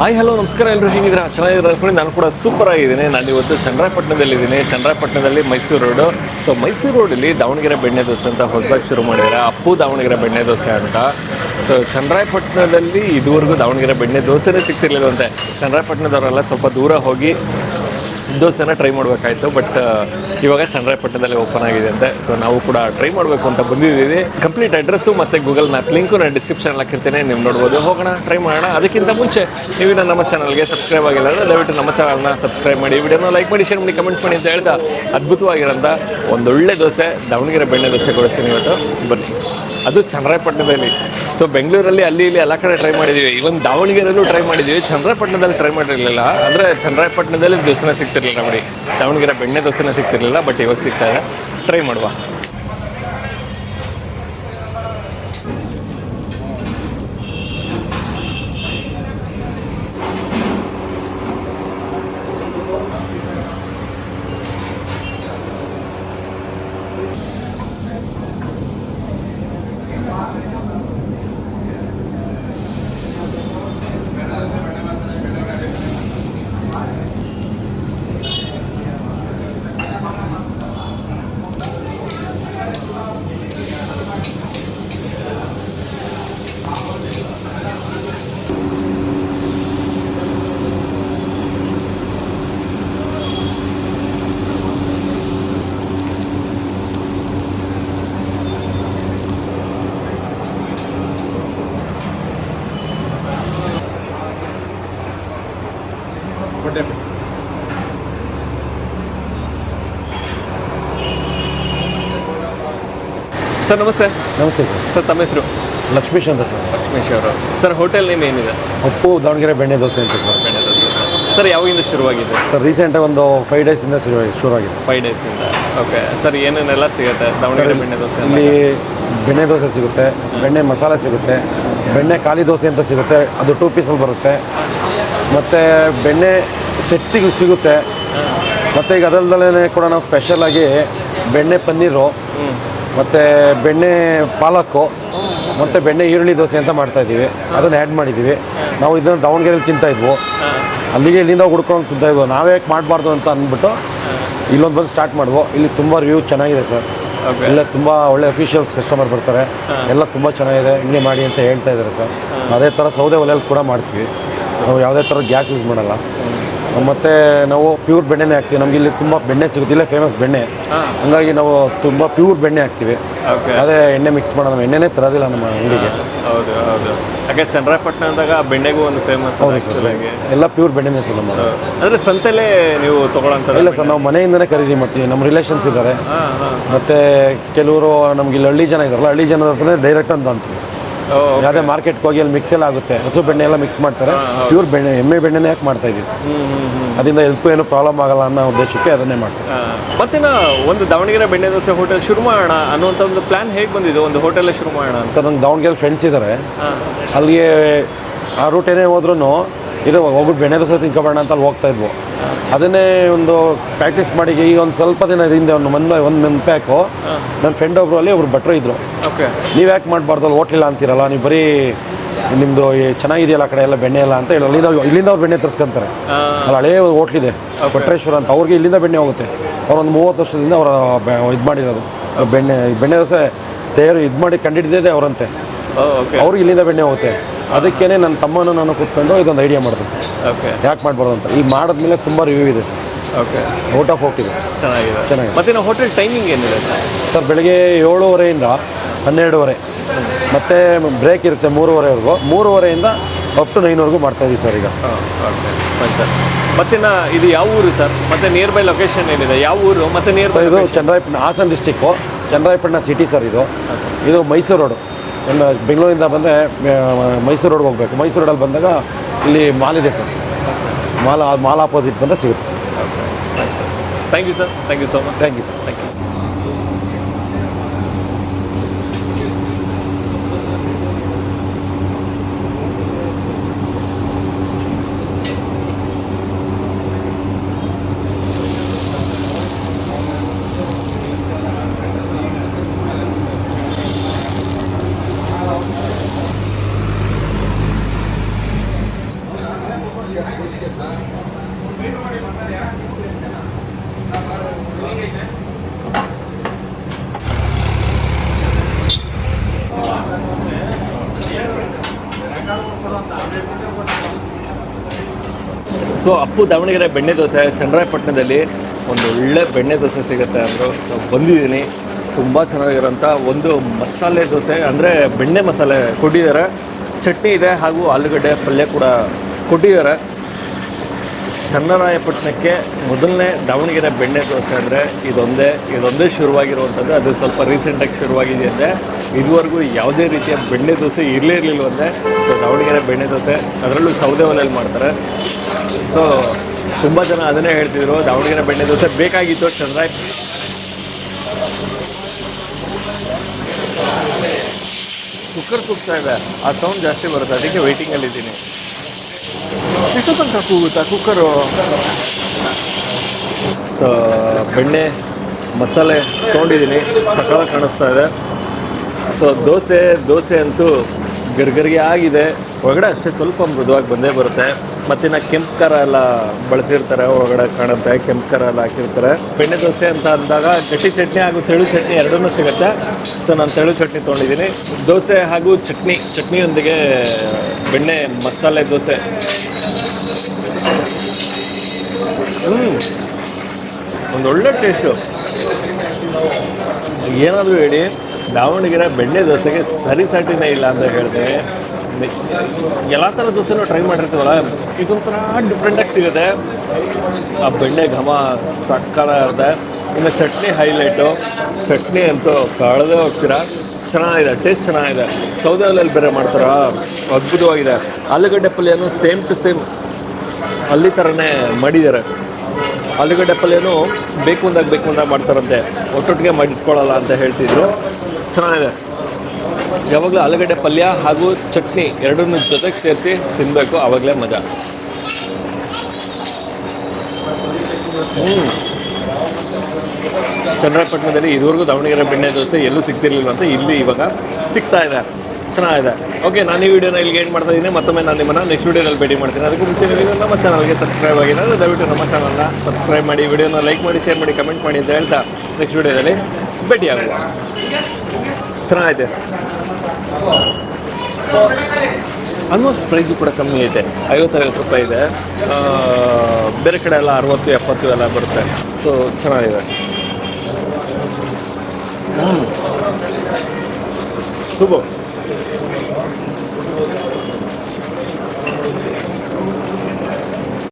Hi hello ನಮಸ್ಕಾರ ಎಲ್ಲರೂ ಹೇಗಿದ್ದೀರಾ? ಚೆನ್ನಾಗಿದ್ದಾರೆ ಅನ್ಕೊಂಡು ನಾನು ಕೂಡ ಸೂಪರ್ ಆಗಿದ್ದೀನಿ. ನಾನು ಇವತ್ತು ಚಂದ್ರಾಯಪಟ್ಟಣದಲ್ಲಿದ್ದೀನಿ. ಚಂದ್ರಾಯಪಟ್ಟಣದಲ್ಲಿ ಮೈಸೂರು ರೋಡು ಸೊ ಮೈಸೂರು ರೋಡಲ್ಲಿ ದಾವಣಗೆರೆ ಬೆಣ್ಣೆ ದೋಸೆ ಅಂತ ಹೊಸದಾಗಿ ಶುರು ಮಾಡಿದ್ದಾರೆ ಅಪ್ಪು ದಾವಣಗೆರೆ ಬೆಣ್ಣೆ ದೋಸೆ ಅಂತ. ಸೊ ಚಂದ್ರಾಯಪಟ್ಟಣದಲ್ಲಿ ಇದುವರೆಗೂ ದಾವಣಗೆರೆ ಬೆಣ್ಣೆ ದೋಸೆನೇ ಸಿಗ್ತಿರ್ಲಿಲ್ಲಂತೆ ಚಂದ್ರಾಯಪಟ್ಟಣದವರೆಲ್ಲ ಸ್ವಲ್ಪ ದೂರ ಹೋಗಿ ದೋಸೆನ ಟ್ರೈ ಮಾಡಬೇಕಾಯ್ತು, ಬಟ್ ಇವಾಗ ಚಂದ್ರಾಯಪಟ್ಟಣದಲ್ಲಿ ಓಪನ್ ಆಗಿದೆ ಅಂತೆ. ಸೊ ನಾವು ಕೂಡ ಟ್ರೈ ಮಾಡಬೇಕು ಅಂತ ಬಂದಿದ್ದೀವಿ. ಕಂಪ್ಲೀಟ್ ಅಡ್ರೆಸ್ಸು ಮತ್ತು ಗೂಗಲ್ ಮ್ಯಾಪ್ ಲಿಂಕು ನಾನು ಡಿಸ್ಕ್ರಿಪ್ಷನ್ ಹಾಕಿರ್ತೀನಿ, ನೀವು ನೋಡ್ಬೋದು. ಹೋಗೋಣ ಟ್ರೈ ಮಾಡೋಣ. ಅದಕ್ಕಿಂತ ಮುಂಚೆ, ನೀವು ನಮ್ಮ ಚಾನಲ್ಗೆ ಸಬ್ಸ್ಕ್ರೈಬ್ ಆಗಿಲ್ಲ ಅಂದರೆ ದಯವಿಟ್ಟು ನಮ್ಮ ಚಾನಲ್ನ ಸಬ್ಸ್ಕ್ರೈಬ್ ಮಾಡಿ. ವಿಡಿಯೋನ ಲೈಕ್ ಮಾಡಿ ಶೇರ್ ಮಾಡಿ ಕಮೆಂಟ್ ಮಾಡಿ ಅಂತ ಹೇಳ್ತಾ ಅದ್ಭುತವಾಗಿರೋಂಥ ಒಂದೊಳ್ಳೆ ದೋಸೆ, ದಾವಣಗೆರೆ ಬೆಣ್ಣೆ ದೋಸೆ ಕೊಡಿಸ್ತೀನಿ ಇವತ್ತು. ಬನ್ನಿ. ಅದು ಚನ್ನರಾಯಪಟ್ಟಣದಲ್ಲಿ ಸೊ ಬೆಂಗಳೂರಲ್ಲಿ, ಅಲ್ಲಿ, ಇಲ್ಲಿ ಎಲ್ಲ ಕಡೆ ಟ್ರೈ ಮಾಡಿದ್ದೀವಿ ಇವನ್ ದಾವಣಗೆರೆಯಲ್ಲೂ ಟ್ರೈ ಮಾಡಿದ್ದೀವಿ ಚನ್ನರಾಯಪಟ್ಟಣದಲ್ಲಿ ಟ್ರೈ ಮಾಡಿರಲಿಲ್ಲ. ಅಂದರೆ ಚನ್ನರಾಯಪಟ್ಟಣದಲ್ಲಿ ದೋಸೆನ ಸಿಗ್ತಿರಲಿಲ್ಲ ನೋಡಿ. ದಾವಣಗೆರೆ ಬೆಣ್ಣೆ ದೋಸೆನ ಸಿಗ್ತಿರಲಿಲ್ಲ ಬಟ್ ಇವಾಗ ಸಿಗ್ತಾ ಟ್ರೈ ಮಾಡುವ. ಸರ್ ನಮಸ್ತೆ. ನಮಸ್ತೆ ಸರ್. ಸರ್ ತಮ್ಮ ಹೆಸರು? ಲಕ್ಷ್ಮೀಶ್ ಅಂತ ಸರ್. ಲಕ್ಷ್ಮೀಶ್ ಅವರು. ಸರ್ ಹೋಟೆಲ್ ನೇಮ್ ಏನಿದೆ? ಉಪ್ಪು ದಾವಣಗೆರೆ ಬೆಣ್ಣೆ ದೋಸೆ ಅಂತ ಸರ್. ಬೆಣ್ಣೆ ದೋಸೆ. ಸರ್ ಯಾವಾಗಿಂದ ಶುರುವಾಗಿದೆ? ಸರ್ ರೀಸೆಂಟಾಗಿ ಒಂದು ಫೈವ್ ಡೇಸಿಂದ ಶುರು ಶುರುವಾಗಿದೆ. ಫೈವ್ ಡೇಸಿಂದ ಓಕೆ ಸರ್ ಏನೇನೆಲ್ಲ ಸಿಗುತ್ತೆ? ದಾವಣಗೆರೆ ಬೆಣ್ಣೆ ದೋಸೆ ಇಲ್ಲಿ ಬೆಣ್ಣೆ ದೋಸೆ ಸಿಗುತ್ತೆ ಬೆಣ್ಣೆ ಮಸಾಲೆ ಸಿಗುತ್ತೆ ಬೆಣ್ಣೆ ಖಾಲಿ ದೋಸೆ ಅಂತ ಸಿಗುತ್ತೆ ಅದು ಟೂ ಪೀಸಲ್ಲಿ ಬರುತ್ತೆ. ಮತ್ತು ಬೆಣ್ಣೆ ಸೆಟ್ಟಿಗೆ ಸಿಗುತ್ತೆ. ಮತ್ತು ಈಗ ಅದಲ್ದಲ್ಲೇ ಕೂಡ ನಾವು ಸ್ಪೆಷಲಾಗಿ ಬೆಣ್ಣೆ ಪನ್ನೀರು ಮತ್ತು ಬೆಣ್ಣೆ ಪಾಲಕ್ಕು ಮತ್ತು ಬೆಣ್ಣೆ ಈರುಳ್ಳಿ ದೋಸೆ ಅಂತ ಮಾಡ್ತಾ ಇದ್ದೀವಿ. ಅದನ್ನು ಆ್ಯಡ್ ಮಾಡಿದ್ದೀವಿ. ನಾವು ಇದನ್ನು ದಾವಣಗೆರೆಯಲ್ಲಿ ತಿಂತಾ ಇದ್ವು. ಅಲ್ಲಿಗೆ ಇಲ್ಲಿಂದ ಹುಡ್ಕೊಂಡು ತಿಂತಾ ಇದ್ವು. ನಾವೇ ಯಾಕೆ ಮಾಡಬಾರ್ದು ಅಂತ ಅಂದ್ಬಿಟ್ಟು ಇಲ್ಲೊಂದು ಬಂದು ಸ್ಟಾರ್ಟ್ ಮಾಡುವು. ಇಲ್ಲಿ ತುಂಬ ರಿವ್ಯೂ ಚೆನ್ನಾಗಿದೆ ಸರ್. ಎಲ್ಲ ತುಂಬ ಒಳ್ಳೆ ಅಫಿಷಿಯಲ್ಸ್ ಕಸ್ಟಮರ್ ಬರ್ತಾರೆ. ಎಲ್ಲ ತುಂಬ ಚೆನ್ನಾಗಿದೆ. ಹಿಂಗೆ ಮಾಡಿ ಅಂತ ಹೇಳ್ತಾ ಇದ್ದಾರೆ ಸರ್. ಅದೇ ಥರ ಸೌದೆ ಒಲೆಯಲ್ಲಿ ಕೂಡ ಮಾಡ್ತೀವಿ. ನಾವು ಯಾವುದೇ ಥರ ಗ್ಯಾಸ್ ಯೂಸ್ ಮಾಡಲ್ಲ. ಮತ್ತು ನಾವು ಪ್ಯೂರ್ ಬೆಣ್ಣೆನೇ ಹಾಕ್ತೀವಿ. ನಮಗೆ ಇಲ್ಲಿ ತುಂಬ ಬೆಣ್ಣೆ ಸಿಗುತ್ತೆ. ಇಲ್ಲೇ ಫೇಮಸ್ ಬೆಣ್ಣೆ. ಹಂಗಾಗಿ ನಾವು ತುಂಬ ಪ್ಯೂರ್ ಬೆಣ್ಣೆ ಹಾಕ್ತೀವಿ. ಅದೇ ಎಣ್ಣೆ ಮಿಕ್ಸ್ ಮಾಡೋದು ನಾವು ಎಣ್ಣೆನೇ ತರೋದಿಲ್ಲ ನಮ್ಮ ಅಂಗಡಿಗೆ. ಹೌದು ಹೌದು. ಹಾಗೆ ಚನ್ನರಾಯಪಟ್ಟಣ ಅಂದಾಗ ಬೆಣ್ಣೆಗೂ ಒಂದು ಫೇಮಸ್ ಎಲ್ಲ ಪ್ಯೂರ್ ಬೆಣ್ಣೆನೇ ಸರ್ ನಮ್ಮ ಅಂದರೆ ಸಂತೆಲೇ ನೀವು ತಗೊಳ್ಳೋಂಥದ್ದು ಇಲ್ಲ ಸರ್ ನಾವು ಮನೆಯಿಂದನೇ ಖರೀದಿ ಮಾಡ್ತೀವಿ. ನಮ್ಮ ರಿಲೇಷನ್ಸ್ ಇದ್ದಾರೆ. ಮತ್ತು ಕೆಲವರು ನಮ್ಗೆ ಇಲ್ಲಿ ಹಳ್ಳಿ ಜನ ಇದ್ದಾರಲ್ಲ ಹಳ್ಳಿ ಜನ ಹತ್ರನೇ ಡೈರೆಕ್ಟ್ ಅಂತ ಅಂತೀವಿ ಯಾವುದೇ ಮಾರ್ಕೆಟ್ಗೆ ಹೋಗಿ ಅಲ್ಲಿ ಮಿಕ್ಸ್ ಎಲ್ಲ ಆಗುತ್ತೆ. ಹಸು ಬೆಣ್ಣೆ ಎಲ್ಲ ಮಿಕ್ಸ್ ಮಾಡ್ತಾರೆ. ಪ್ಯೂರ್ ಬೆಣ್ಣೆ ಎಮ್ಮೆ ಬೆಣ್ಣೆ ಯಾಕೆ ಮಾಡ್ತಾ ಇದ್ದೀವಿ ಅದರಿಂದ ಹೆಲ್ತ್ಗೂ ಏನು ಪ್ರಾಬ್ಲಮ್ ಆಗಲ್ಲ ಅನ್ನೋ ಉದ್ದೇಶಕ್ಕೆ ಅದನ್ನೇ ಮಾಡ್ತಾರೆ. ಮತ್ತೆ ಒಂದು ದಾವಣಗೆರೆ ಬೆಣ್ಣೆ ದೋಸೆ ಹೋಟೆಲ್ ಶುರು ಮಾಡೋಣ ಅನ್ನುವಂಥ ಒಂದು ಪ್ಲಾನ್ ಹೇಗೆ ಬಂದಿದೆ? ಒಂದು ಹೋಟೆಲ್ ಶುರು ಮಾಡೋಣ ಸರ್ ನಂಗೆ ದಾವಣಗೆರೆ ಫ್ರೆಂಡ್ಸ್ ಇದ್ದಾರೆ ಅಲ್ಲಿಗೆ ಆ ರೂಟ್ ಏನೇ ಹೋದ್ರೂ ಇದು ಒಬ್ಬರು ಬೆಣ್ಣೆ ದೋಸೆ ತಿನ್ಕೊಬೇಡ ಅಂತ ಅಲ್ಲಿ ಹೋಗ್ತಾ ಇದ್ವು. ಅದನ್ನೇ ಒಂದು ಪ್ರಾಕ್ಟೀಸ್ ಮಾಡಿ ಈಗ ಒಂದು ಸ್ವಲ್ಪ ದಿನ ಹಿಂದೆ ಒಂದು ಮಂದ ಒಂದು ಪ್ಯಾಕು ನನ್ನ ಫ್ರೆಂಡ್ ಒಬ್ರು ಅಲ್ಲಿ ಒಬ್ರು ಭಟ್ರು ಇದ್ರು. ಓಕೆ. ನೀವು ಯಾಕೆ ಮಾಡಬಾರ್ದು? ಅಲ್ಲಿ ಹೋಟ್ಲಿಲ್ಲ ಅಂತೀರಲ್ಲ ನೀವು ಬರೀ ನಿಮ್ಮದು ಚೆನ್ನಾಗಿದೆಯಲ್ಲ ಆ ಕಡೆ ಎಲ್ಲ ಬೆಣ್ಣೆ ಎಲ್ಲ ಅಂತ ಹೇಳಿ ಇಲ್ಲಿಂದ ಅವ್ರು ಬೆಣ್ಣೆ ತರಿಸ್ಕೊಂತಾರೆ. ಅಲ್ಲಿ ಹಳೇ ಹೋಟ್ಲಿದೆ ಕೊಟ್ರೇಶ್ವರ ಅಂತ. ಅವ್ರಿಗೆ ಇಲ್ಲಿಂದ ಬೆಣ್ಣೆ ಹೋಗುತ್ತೆ. ಅವ್ರು ಒಂದು ಮೂವತ್ತು ವರ್ಷದಿಂದ ಅವರ ಇದು ಮಾಡಿರೋದು. ಬೆಣ್ಣೆ ಬೆಣ್ಣೆ ದೋಸೆ ತಯಾರು ಇದು ಮಾಡಿ ಕಂಡಿಡಿದೇ ಅವರಂತೆ. ಅವ್ರಿಗೆ ಇಲ್ಲಿಂದ ಬೆಣ್ಣೆ ಹೋಗುತ್ತೆ. ಅದಕ್ಕೇನೆ ನನ್ನ ತಮ್ಮನೂ ನಾನು ಕೂತ್ಕೊಂಡು ಇದೊಂದು ಐಡಿಯಾ ಮಾಡಿದೆ ಸರ್. ಓಕೆ ಯಾಕೆ ಮಾಡ್ಬಾರ್ದು ಅಂತ. ಈಗ ಮಾಡಿದ್ಮೇಲೆ ತುಂಬ ರಿವ್ಯೂ ಇದೆ ಸರ್. ಓಕೆ ಔಟ್ ಆಫ್ ಹೋಗ್ತಿದೆ ಚೆನ್ನಾಗಿದೆ. ಚೆನ್ನಾಗಿದೆ. ಮತ್ತಿನ ಹೋಟೆಲ್ ಟೈಮಿಂಗ್ ಏನಿದೆ ಸರ್? ಸರ್ ಬೆಳಗ್ಗೆ ಏಳುವರೆಯಿಂದ ಹನ್ನೆರಡುವರೆ. ಮತ್ತು ಬ್ರೇಕ್ ಇರುತ್ತೆ ಮೂರುವರೆವರೆಗೂ. ಮೂರುವರೆಯಿಂದ ಅಪ್ ಟು ನೈನ್ವರೆಗೂ ಮಾಡ್ತಾಯಿದ್ದೀವಿ ಸರ್ ಈಗ. ಓಕೆ ಸರ್ ಮತ್ತೆ ಇದು ಯಾವ ಊರು ಸರ್? ಮತ್ತೆ ನಿಯರ್ ಬೈ ಲೊಕೇಶನ್ ಏನಿದೆ? ಯಾವ ಊರು? ಮತ್ತೆ ನಿಯರ್ ಬೈ ಇದು Chandrayapattana Hassan district Channarayapatna city sir ಇದು. ಇದು ಮೈಸೂರು ರೋಡು ಎಲ್ಲ ಬೆಂಗಳೂರಿಂದ ಬಂದರೆ ಮೈಸೂರು ರೋಡ್ಗೆ ಹೋಗಬೇಕು. ಮೈಸೂರು ರೋಡಲ್ಲಿ ಬಂದಾಗ ಇಲ್ಲಿ ಮಾಲ್ ಇದೆ ಸರ್. ಮಾಲ್ ಮಾಲ್ ಆಪೋಸಿಟ್ ಬಂದರೆ ಸಿಗುತ್ತೆ sir. Okay sir thank you sir thank you so much thank you sir thank you so Appu Davanagere ಬೆಣ್ಣೆ ದೋಸೆ, ಚಂದ್ರಾಯಪಟ್ಟಣದಲ್ಲಿ ಒಂದು ಒಳ್ಳೆ ಬೆಣ್ಣೆ ದೋಸೆ ಸಿಗುತ್ತೆ ಅಂದರು. ಸೊ ಬಂದಿದ್ದೀನಿ. ತುಂಬ ಚೆನ್ನಾಗಿರೋಂಥ ಒಂದು ಮಸಾಲೆ ದೋಸೆ, ಅಂದರೆ ಬೆಣ್ಣೆ ಮಸಾಲೆ ಕೊಟ್ಟಿದ್ದಾರೆ. ಚಟ್ನಿ ಇದೆ ಹಾಗೂ ಆಲೂಗಡ್ಡೆ ಪಲ್ಯ ಕೂಡ ಕೊಟ್ಟಿದ್ದಾರೆ. ಚನ್ನರಾಯಪಟ್ಟಣಕ್ಕೆ ಮೊದಲನೇ ದಾವಣಗೆರೆ ಬೆಣ್ಣೆ ದೋಸೆ ಅಂದರೆ ಇದೊಂದೇ ಇದೊಂದೇ ಶುರುವಾಗಿರುವಂಥದ್ದು ಅದು ಸ್ವಲ್ಪ ರೀಸೆಂಟಾಗಿ ಶುರುವಾಗಿದೆ ಅಂದರೆ ಇದುವರೆಗೂ ಯಾವುದೇ ರೀತಿಯ ಬೆಣ್ಣೆ ದೋಸೆ ಇರಲೇ ಇರಲಿಲ್ಲವಂತೆ ಸೊ ದಾವಣಗೆರೆ ಬೆಣ್ಣೆ ದೋಸೆ ಅದರಲ್ಲೂ ಸೌದೆ ಒಲೆಯಲ್ಲಿ ಮಾಡ್ತಾರೆ. ಸೊ ತುಂಬ ಜನ ಅದನ್ನೇ ಹೇಳ್ತಿದ್ರು, ದಾವಣಗೆರೆ ಬೆಣ್ಣೆ ದೋಸೆ ಬೇಕಾಗಿತ್ತು ಚಂದ್ರಾಯ ಕುಕ್ಕರ್ ಕುಕ್ತಾ ಇದೆ. ಆ ಸೌಂಡ್ ಜಾಸ್ತಿ ಬರುತ್ತೆ, ಅದಕ್ಕೆ ವೆಯ್ಟಿಂಗಲ್ಲಿ ಇದ್ದೀನಿ. ಎಷ್ಟು ತನಕ ಕೂಗುತ್ತಾ ಕುಕ್ಕರು ಸೊ ಬೆಣ್ಣೆ, ಮಸಾಲೆ ತೊಗೊಂಡಿದ್ದೀನಿ. ಸಕಾಲ ಕಾಣಿಸ್ತಾ ಇದೆ. ಸೊ ದೋಸೆ ದೋಸೆ ಅಂತೂ ಗರ್ಗರಿಗೆ ಆಗಿದೆ. ಒಳಗಡೆ ಅಷ್ಟೇ ಸ್ವಲ್ಪ ಮೃದುವಾಗಿ ಬಂದೇ ಬರುತ್ತೆ. ಮತ್ತಿನ್ನು ಕೆಂಪು ಖಾರ ಎಲ್ಲ ಬಳಸಿರ್ತಾರೆ. ಒಳಗಡೆ ಕಾಣುತ್ತೆ. ಕೆಂಪು ಖಾರ ಎಲ್ಲ ಹಾಕಿರ್ತಾರೆ. ಬೆಣ್ಣೆ ದೋಸೆ ಅಂತ ಅಂದಾಗ ಗಟ್ಟಿ ಚಟ್ನಿ ಹಾಗೂ ತೆಳು ಚಟ್ನಿ ಎರಡೂ ಸಿಗುತ್ತೆ. ಸೊ ನಾನು ತೆಳು ಚಟ್ನಿ ತೊಗೊಂಡಿದ್ದೀನಿ. ದೋಸೆ ಹಾಗೂ ಚಟ್ನಿ. ಚಟ್ನಿಯೊಂದಿಗೆ ಬೆಣ್ಣೆ, ಮಸಾಲೆ ದೋಸೆ. ಒಂದು ಒಳ್ಳೆ ಟೇಸ್ಟು ಏನಾದರೂ ಹೇಳಿ, ದಾವಣಗೆರೆ ಬೆಣ್ಣೆ ದೋಸೆಗೆ ಸರಿ ಸಾಟಿನೇ ಇಲ್ಲ ಅಂತ ಹೇಳಿದೆ. ಎಲ್ಲ ಥರ ದೋಸೆನೂ ಟ್ರೈ ಮಾಡಿರ್ತೀವಲ್ಲ, ಇದೊಂಥರ ಡಿಫ್ರೆಂಟಾಗಿ ಸಿಗುತ್ತೆ. ಆ ಬೆಣ್ಣೆ ಘಮ ಸಕ್ಕರೆ ಇರುತ್ತೆ. ಇನ್ನು ಚಟ್ನಿ ಹೈಲೈಟು ಚಟ್ನಿ ಅಂತೂ ಕಳೆದೇ ಹೋಗ್ತೀರಾ. ಚೆನ್ನಾಗಿದೆ ಟೇಸ್ಟ್ ಚೆನ್ನಾಗಿದೆ. ಸೌದೆ ಒಲೆಯಲ್ಲಿ ಬೇರೆ ಮಾಡ್ತಾರ? ಅದ್ಭುತವಾಗಿದೆ. ಆಲೂಗಡ್ಡೆ ಪಲ್ಯನೂ ಸೇಮ್ ಟು ಸೇಮ್ ಅಲ್ಲಿ ಥರನೇ ಮಾಡಿದ್ದಾರೆ. ಆಲೂಗಡ್ಡೆ ಪಲ್ಯನೂ ಬೇಕು ಅಂದಾಗ ಬೇಕು ಅಂದಾಗ ಮಾಡ್ತಾರಂತೆ. ಒಟ್ಟೊಟ್ಟಿಗೆ ಮಾಡಿಟ್ಕೊಳ್ಳಲ್ಲ ಅಂತ ಹೇಳ್ತಿದ್ರು. ಚೆನ್ನಾಗಿದೆ. ಯಾವಾಗಲೂ ಆಲೂಗಡ್ಡೆ ಪಲ್ಯ ಹಾಗೂ ಚಟ್ನಿ ಎರಡನ್ನೂ ಜೊತೆಗೆ ಸೇರಿಸಿ ತಿನ್ನಬೇಕು ಆವಾಗಲೇ ಮಜಾ. ಹ್ಞೂ ಚನ್ನರಾಯಪಟ್ಟಣದಲ್ಲಿ ಇದುವರೆಗೂ ದಾವಣಗೆರೆ ಬೆಣ್ಣೆ ದೋಸೆ ಎಲ್ಲೂ ಸಿಗ್ತಿರ್ಲಿಲ್ಲ ಅಂತ ಇಲ್ಲಿ ಇವಾಗ ಸಿಗ್ತಾ ಇದೆ. ಚೆನ್ನಾಗಿದೆ. ಓಕೆ ನಾನು ಈ ವಿಡಿಯೋನ ಇಲ್ಲಿಗೆ ಏನು ಮಾಡ್ತಾ ಇದ್ದೀನಿ. ಮತ್ತೊಮ್ಮೆ ನಾನು ನಿಮ್ಮನ್ನು ನೆಕ್ಸ್ಟ್ ವಿಡಿಯೋದಲ್ಲಿ ಭೇಟಿ ಮಾಡ್ತೀನಿ. ಅದಕ್ಕೂ ಮುಂಚೆ ನೀವು ನಮ್ಮ ಚಾನಲ್ಗೆ ಸಬ್ಸ್ಕ್ರೈಬ್ ಆಗಿಲ್ಲ ದಯವಿಟ್ಟು ನಮ್ಮ ಚಾನಲ್ನ ಸಬ್ಸ್ಕ್ರೈಬ್ ಮಾಡಿ, ವಿಡಿಯೋನ ಲೈಕ್ ಮಾಡಿ ಶೇರ್ ಮಾಡಿ ಕಮೆಂಟ್ ಮಾಡಿ ಅಂತ ಹೇಳ್ತಾ ನೆಕ್ಸ್ಟ್ ವೀಡಿಯೋದಲ್ಲಿ ಭೇಟಿ ಆಗುವ ಚೆನ್ನಾಗೈತೆ ಆಲ್ಮೋಸ್ಟ್ ಪ್ರೈಸು ಕೂಡ ಕಮ್ಮಿ ಐತೆ. ಐವತ್ತೈವತ್ತು ರೂಪಾಯಿ ಇದೆ. ಬೇರೆ ಕಡೆ ಎಲ್ಲ ಅರವತ್ತು, ಎಪ್ಪತ್ತು ಎಲ್ಲ ಬರುತ್ತೆ. ಸೊ ಚೆನ್ನಾಗಿದೆ. ಹ್ಞೂ